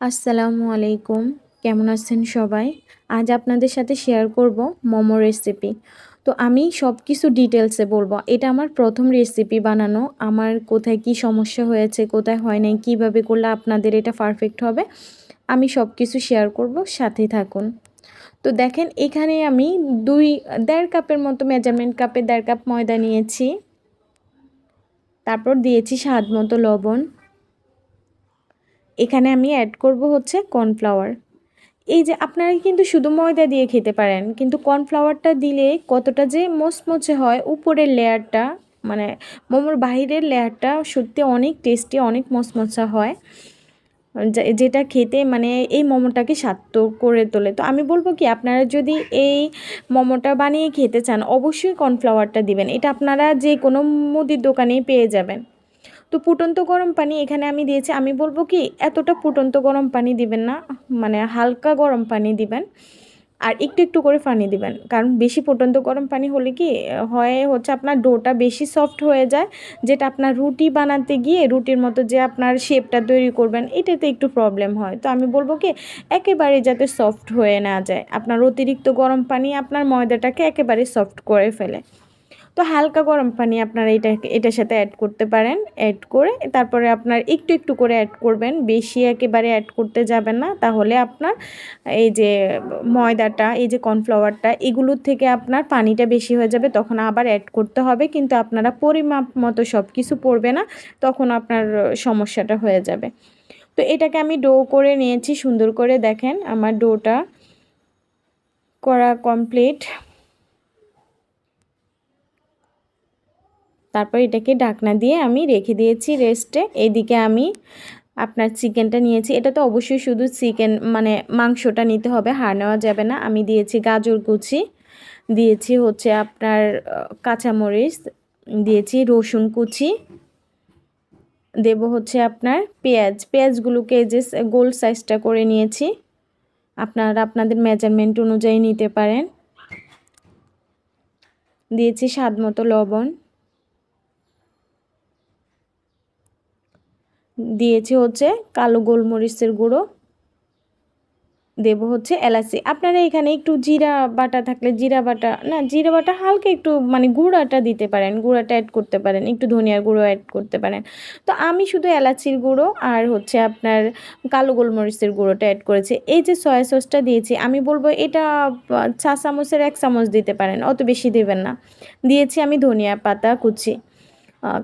আসসালামু আলাইকুম। কেমন আছেন সবাই? আজ আপনাদের সাথে শেয়ার করব মোমো রেসিপি তো আমি সব কিছু ডিটেলসে বলব। এটা আমার প্রথম রেসিপি বানানো। আমার কোথায় কি সমস্যা হয়েছে, কোথায় হয় নাই, কীভাবে করলে আপনাদের এটা পারফেক্ট হবে, আমি সব কিছু শেয়ার করব। সাথে থাকুন। তো দেখেন, এখানে আমি দুই, দেড় কাপের মতো মেজারমেন্ট কাপে দেড় কাপ ময়দা নিয়েছি। তারপর দিয়েছি স্বাদ মতো লবণ। এখানে আমি অ্যাড করব হচ্ছে কর্নফ্লাওয়ার এই যে আপনারা কিন্তু শুধু ময়দা দিয়ে খেতে পারেন, কিন্তু কর্নফ্লাওয়ারটা দিলে কতটা যে মচমচে হয় উপরের লেয়ারটা মানে মোমোর বাহিরের লেয়ারটা সত্যি অনেক টেস্টি অনেক মচমচা হয়। যেটা খেতে মানে এই মোমোটাকে স্বাদ করে তোলে। তো আমি বলব কি, আপনারা যদি এই মোমোটা বানিয়ে খেতে চান, অবশ্যই কর্নফ্লাওয়ারটা দিবেন। এটা আপনারা যে কোনো মুদির দোকানেই পেয়ে যাবেন। তো ফুটন্ত গরম পানি এখানে আমি দিয়েছি। আমি বলব কি, এতটা ফুটন্ত গরম পানি দিবেন না মানে হালকা গরম পানি দিবেন, আর একটু একটু করে পানি দিবেন। কারণ বেশি ফুটন্ত গরম পানি হলে কি, হয় হচ্ছে আপনার ডোটা বেশি সফট হয়ে যায়, যেটা আপনার রুটি বানাতে গিয়ে রুটির মতো যে আপনার শেপটা তৈরি করবেন, এটাতে একটু প্রবলেম হয়। তো আমি বলব কি, একেবারে যাতে সফট হয়ে না যায়। আপনার অতিরিক্ত গরম পানি আপনার ময়দাটাকে একেবারে সফট করে ফেলে। তো হালকা গরম পানি আপনারা এটা, এটার সাথে অ্যাড করতে পারেন অ্যাড করে তারপরে আপনার একটু একটু করে অ্যাড করবেন, বেশি একেবারে অ্যাড করতে যাবেন না, তাহলে আপনার এই যে ময়দাটা, এই যে কর্নফ্লাওয়ারটা, এগুলোর থেকে আপনার পানিটা বেশি হয়ে যাবে, তখন আবার অ্যাড করতে হবে, কিন্তু আপনারা পরিমাপ মতো সব কিছু পড়বে না, তখন আপনার সমস্যাটা হয়ে যাবে। তো এটাকে আমি ডো করে নিয়েছি, সুন্দর করে দেখেন, আমার ডোটা করা কমপ্লিট তারপর এটাকে ঢাকনা দিয়ে আমি রেখে দিয়েছি রেস্টে। এদিকে আমি আপনার চিকেনটা নিয়েছি। এটা তো অবশ্যই শুধু চিকেন মানে মাংসটা নিতে হবে, হাড় নেওয়া যাবে না। আমি দিয়েছি গাজর কুচি, দিয়েছি হচ্ছে আপনার কাঁচামরিচ, দিয়েছি রসুন কুচি, দেব হচ্ছে আপনার পেঁয়াজ। পেঁয়াজগুলোকে যে গোল সাইজটা করে নিয়েছি। আপনারা আপনাদের মেজারমেন্ট অনুযায়ী নিতে পারেন। দিয়েছি স্বাদ মতো লবণ। দিয়েছি হচ্ছে কালো গোলমরিচের গুঁড়ো। দেবো হচ্ছে এলাচি। আপনারা এখানে একটু জিরা বাটা থাকলে জিরা বাটা, না জিরা বাটা হালকা একটু মানে গুঁড়াটা দিতে পারেন, গুঁড়াটা অ্যাড করতে পারেন, একটু ধনিয়ার গুঁড়ো অ্যাড করতে পারেন। তো আমি শুধু এলাচির গুঁড়ো আর হচ্ছে আপনার কালো গোলমরিচের গুঁড়োটা অ্যাড করেছি। এই যে সয়া সসটা দিয়েছি, আমি বলব এটা চা চামচের এক চামচ দিতে পারেন, অত বেশি দেবেন না। দিয়েছি আমি ধনিয়া পাতা কুচি।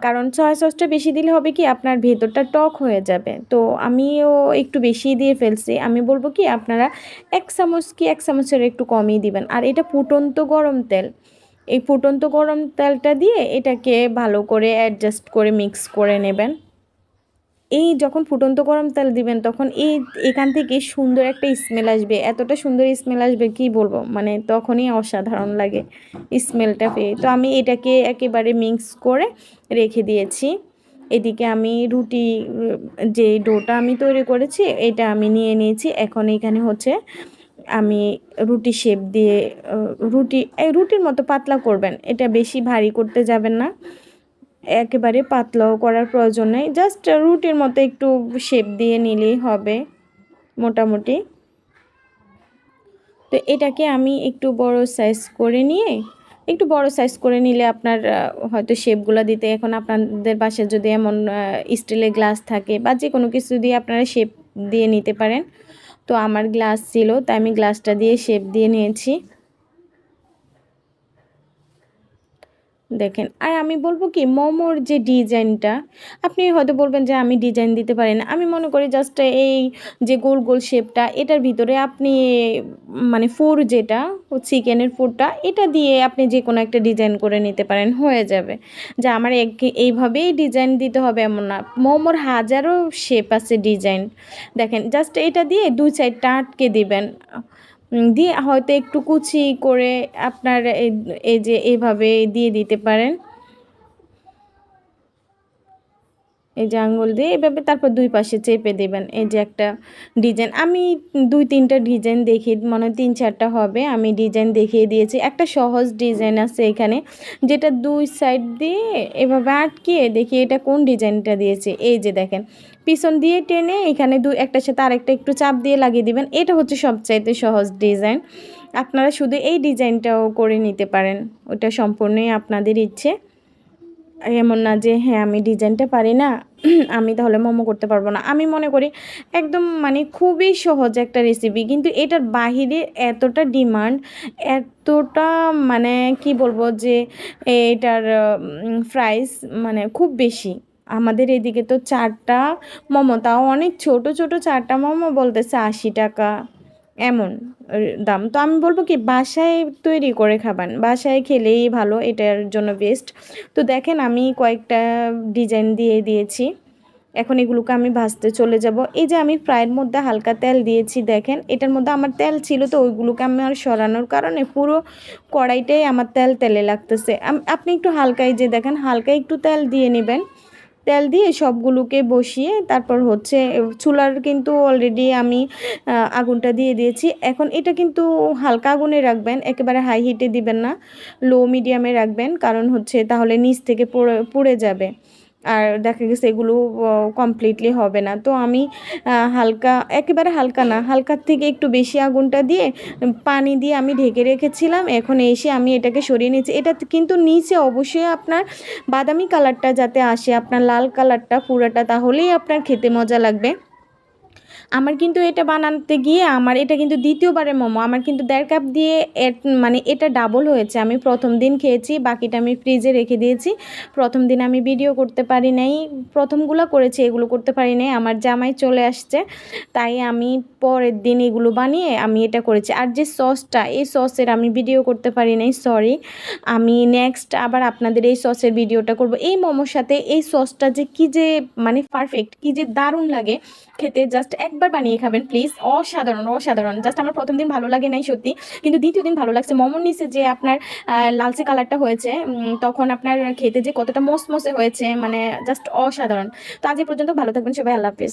কারণ সয়া সসটা বেশি দিলে হবে কি আপনার ভেতরটা টক হয়ে যাবে। তো আমিও একটু বেশি দিয়ে ফেলছি। আমি বলব কি আপনারা এক চামচ কি এক চামচের একটু কমই দিবেন। আর এটা ফুটন্ত গরম তেল। এই ফুটন্ত গরম তেলটা দিয়ে এটাকে ভালো করে অ্যাডজাস্ট করে মিক্স করে নেবেন। এই যখন ফুটন্ত গরম তেল দিবেন, তখন এই এখান থেকে সুন্দর একটা স্মেল আসবে। এতটা সুন্দর স্মেল আসবে কি বলব? মানে তখনই অসাধারণ লাগে স্মেলটা পেয়ে। তো আমি এটাকে একেবারে মিক্স করে রেখে দিয়েছি। এদিকে আমি রুটি, যে ডোটা আমি তৈরি করেছি, এটা আমি নিয়ে নিয়েছি। এখন এখানে হচ্ছে আমি রুটি শেপ দিয়ে রুটি, এই রুটির মতো পাতলা করবেন। এটা বেশি ভারী করতে যাবেন না। একেবারে পাতলাও করার প্রয়োজন নেই। জাস্ট রুটির মতো একটু শেপ দিয়ে নিলেই হবে, মোটামুটি। তো এটাকে আমি একটু বড় সাইজ করে নিয়ে, একটু বড় সাইজ করে নিলে আপনার হয়তো শেপগুলো দিতে এখন আপনাদের বাসায় যদি এমন স্টিলের গ্লাস থাকে বা যে কোনো কিছু দিয়ে আপনারা শেপ দিয়ে নিতে পারেন। তো আমার গ্লাস ছিল, তাই আমি গ্লাসটা দিয়ে শেপ দিয়ে নিয়েছি। দেখেন। আর আমি বলব কি, মোমোর যে ডিজাইনটা, আপনি হয়তো বলবেন যে আমি ডিজাইন দিতে পারি না। আমি মনে করি জাস্ট এই যে গোল গোল শেপটা, এটার ভিতরে আপনি মানে ফোর যেটা, চিকেনের ফোরটা এটা দিয়ে আপনি যে কোনো একটা ডিজাইন করে নিতে পারেন, হয়ে যাবে। যে আমার এইভাবেই ডিজাইন দিতে হবে এমন না। মোমোর হাজারো শেপ আছে ডিজাইন। দেখেন জাস্ট এটা দিয়ে দুই সাইডটা আটকে দিবেন। দিয়ে হয়তো একটু কুচি করে আপনার এই যে এভাবে দিয়ে দিতে পারেন। এই যে আঙ্গুল দিয়ে এভাবে তারপর দুই পাশে চেপে দেবেন। এই যে একটা ডিজাইন। আমি দুই তিনটা ডিজাইন দেখি, মনে তিন চারটা হবে। আমি ডিজাইন দেখিয়ে দিয়েছি। একটা সহজ ডিজাইন আছে এখানে, যেটা দুই সাইড দিয়ে এভাবে আটকিয়ে দেখি এটা কোন ডিজাইনটা দিয়েছে। এই যে দেখেন, পিছন দিয়ে টেনে এখানে দু একটার সাথে আরেকটা একটু চাপ দিয়ে লাগিয়ে দিবেন। এটা হচ্ছে সবচাইতে সহজ ডিজাইন। আপনারা শুধু এই ডিজাইনটাও করে নিতে পারেন। ওটা সম্পূর্ণই আপনাদের ইচ্ছে। এমন না যে হ্যাঁ আমি ডিজাইনটা পারি না, আমি তাহলে মোমো করতে পারব না। আমি মনে করি একদম মানে খুবই সহজ একটা রেসিপি কিন্তু এটার বাহিরে এতটা ডিমান্ড এতটা মানে কি বলব যে, এটার প্রাইস মানে খুব বেশি। আমাদের এদিকে তো চারটা মোমো, তাও অনেক ছোট ছোট চারটা মোমো বলতেছে আশি টাকা। এমন দাম। তো আমি বলব কি, বাসায় তৈরি করে খাবেন। বাসায় খেলেই ভালো, এটার জন্য বেস্ট তো দেখেন, আমি কয়েকটা ডিজাইন দিয়ে দিয়েছি। এখন এগুলোকে আমি ভাজতে চলে যাব। এই যে আমি ফ্রাইয়ের মধ্যে হালকা তেল দিয়েছি, দেখেন, এটার মধ্যে আমার তেল ছিল, তো ওইগুলোকে আমি আর সরানোর কারণে পুরো কড়াইটাই আমার তেল তেলে লাগতেছে। আপনি একটু হালকাই যে দেখেন হালকা একটু তেল দিয়ে নেবেন। তেল দিয়ে সবগুলোকে বসিয়ে তারপর হচ্ছে, চুলার কিন্তু অলরেডি আমি আগুনটা দিয়ে দিয়েছি। এখন এটা কিন্তু হালকা আগুনে রাখবেন, একেবারে হাই হিটে দিবেন না লো মিডিয়ামে রাখবেন, কারণ হচ্ছে তাহলে নিচ থেকে পড়ে, পুড়ে যাবে। আর দেখা গেছে এগুলো কমপ্লিটলি হবে না। তো আমি হালকা, একেবারে হালকা না, হালকার থেকে একটু বেশি আগুনটা দিয়ে পানি দিয়ে আমি ঢেকে রেখেছিলাম। এখন এসে আমি এটাকে সরিয়ে নিয়েছি। এটা কিন্তু নিচে অবশ্যই আপনার বাদামি কালারটা যাতে আসে, আপনার লাল কালারটা পুরোটা, তাহলেই আপনার খেতে মজা লাগবে। আমার কিন্তু এটা বানাতে গিয়ে আমার এটা কিন্তু দ্বিতীয়বারের মোমো। আমার কিন্তু দেড় কাপ দিয়ে মানে এটা ডাবল হয়েছে। আমি প্রথম দিন খেয়েছি, বাকিটা আমি ফ্রিজে রেখে দিয়েছি। প্রথম দিন আমি ভিডিও করতে পারি নাই। প্রথমগুলো করেছি, এগুলো করতে পারি নাই। আমার জামাই চলে আসছে। তাই আমি পরের দিন এগুলো বানিয়ে আমি এটা করেছি। আর যে সসটা এই সসের আমি ভিডিও করতে পারি নাই সরি আমি নেক্সট আবার আপনাদের এই সসের ভিডিওটা করব। এই মোমোর সাথে এই সসটা যে কি যে মানে পারফেক্ট কি যে দারুণ লাগে খেতে জাস্ট একবার বানিয়ে খাবেন প্লিজ অসাধারণ অসাধারণ। জাস্ট আমার প্রথম দিন ভালো লাগে নাই সত্যি। কিন্তু দ্বিতীয় দিন ভালো লাগছে। মমন নিচে যে আপনার লালচে কালারটা হয়েছে তখন আপনার খেতে যে কতটা মসমসে হয়েছে মানে জাস্ট অসাধারণ। তো আজ পর্যন্ত ভালো থাকবেন সবাই। আল্লাহ হাফিজ।